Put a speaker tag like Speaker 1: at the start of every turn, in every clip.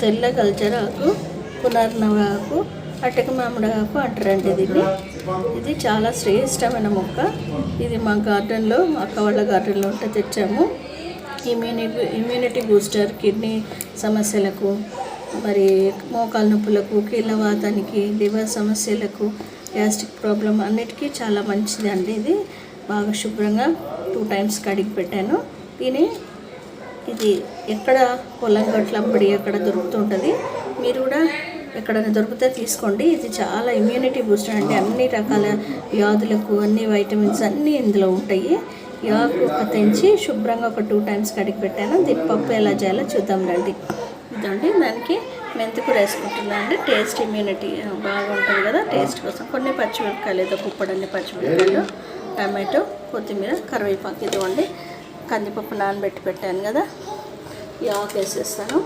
Speaker 1: తెల్ల కల్చరాకు పునర్నవాకు అటక మామిడాకు అంటారండి దీన్ని. ఇది చాలా శ్రేష్టమైన మొక్క. ఇది మా గార్డెన్లో అక్క వాళ్ళ గార్డెన్లో ఉంటే తెచ్చాము. ఇమ్యూనిటీ ఇమ్యూనిటీ బూస్టర్ కిడ్నీ సమస్యలకు మరి మోకాలు నొప్పులకు కీళ్ళవాతానికి లివర్ సమస్యలకు గ్యాస్ట్రిక్ ప్రాబ్లం అన్నిటికీ చాలా మంచిది అండి ఇది. బాగా శుభ్రంగా టూ టైమ్స్ కడిగి పెట్టాను. దీని ఇది ఎక్కడ పొలం గట్లంబడి ఎక్కడ దొరుకుతుంటుంది మీరు కూడా ఎక్కడైనా దొరికితే తీసుకోండి. ఇది చాలా ఇమ్యూనిటీ బూస్టర్ అంటే అన్ని రకాల వ్యాధులకు అన్ని వైటమిన్స్ అన్నీ ఇందులో ఉంటాయి. యాకు ఆకు తెంచి శుభ్రంగా ఒక టూ టైమ్స్ కడిగి పెట్టాను. దీని పప్పు ఎలా చేయాలో చూద్దాం రండి. ఇదండి దానికి మెంతి కూర వేసుకుంటున్నాను అండి. టేస్ట్ ఇమ్యూనిటీ బాగుంటుంది కదా టేస్ట్ కోసం. కొన్ని పచ్చిమిరపకాయలు ఏదో కుప్పడన్ని పచ్చిమిరపకాయలు టమాటో కొత్తిమీర కరివేపాకు ఇదిగోండి. కందిపప్పు నానబెట్టి పెట్టాను కదా ఈ ఆకు వేసేస్తాను.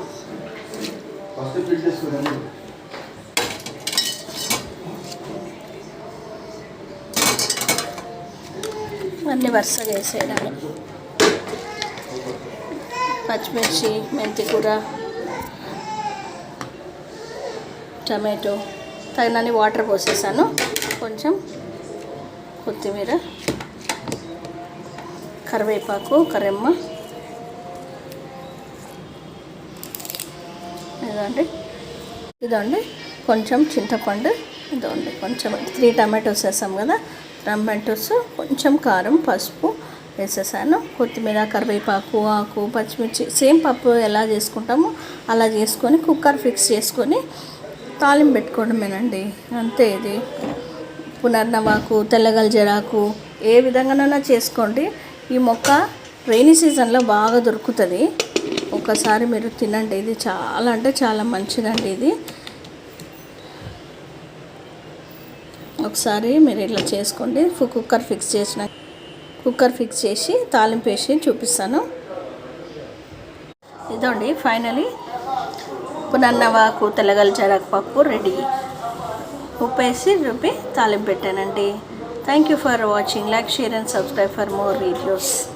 Speaker 1: అన్నీ వరుసగా వేసేయడమే. పచ్చిమిర్చి మెంతి కూర టమాటో తగినన్ని వాటర్ పోసేసాను. కొంచెం కొత్తిమీర. కరివేపాకు కరెమ్మ. ఇదండి ఇదండి కొంచెం చింతపండు. ఇదండి కొంచెం త్రీ టమాటోస్ వేసాం కదా. టమాటోస్ కొంచెం కారం పసుపు వేసేసాను. కొత్తిమీర కరివేపాకు ఆకు పచ్చిమిర్చి సేమ్ పప్పు ఎలా చేసుకుంటామో అలా చేసుకొని కుక్కర్ ఫిక్స్ చేసుకొని తాలింపు పెట్టుకోవడమేనండి. అంతే ఇది. పునర్నవాకు తెల్లగల్జరాకు ఏ విధంగానైనా చేసుకోండి. ఈ మొక్క రైనీ సీజన్లో బాగా దొరుకుతుంది. ఒకసారి మీరు తినండి. ఇది చాలా అంటే చాలా మంచిదండి ఇది. ఒకసారి మీరు ఇట్లా చేసుకోండి. కుక్కర్ ఫిక్స్ చేసిన కుక్కర్ ఫిక్స్ చేసి తాలింపు వేసి చూపిస్తాను. ఇదండి. ఫైనలీ పునన్నవాకు తెల్లగల పప్పు రెడీ. ఉప్పు వేసి రుబ్బి తాలింపు పెట్టానండి. Thank you for watching. Like, share and subscribe for more videos.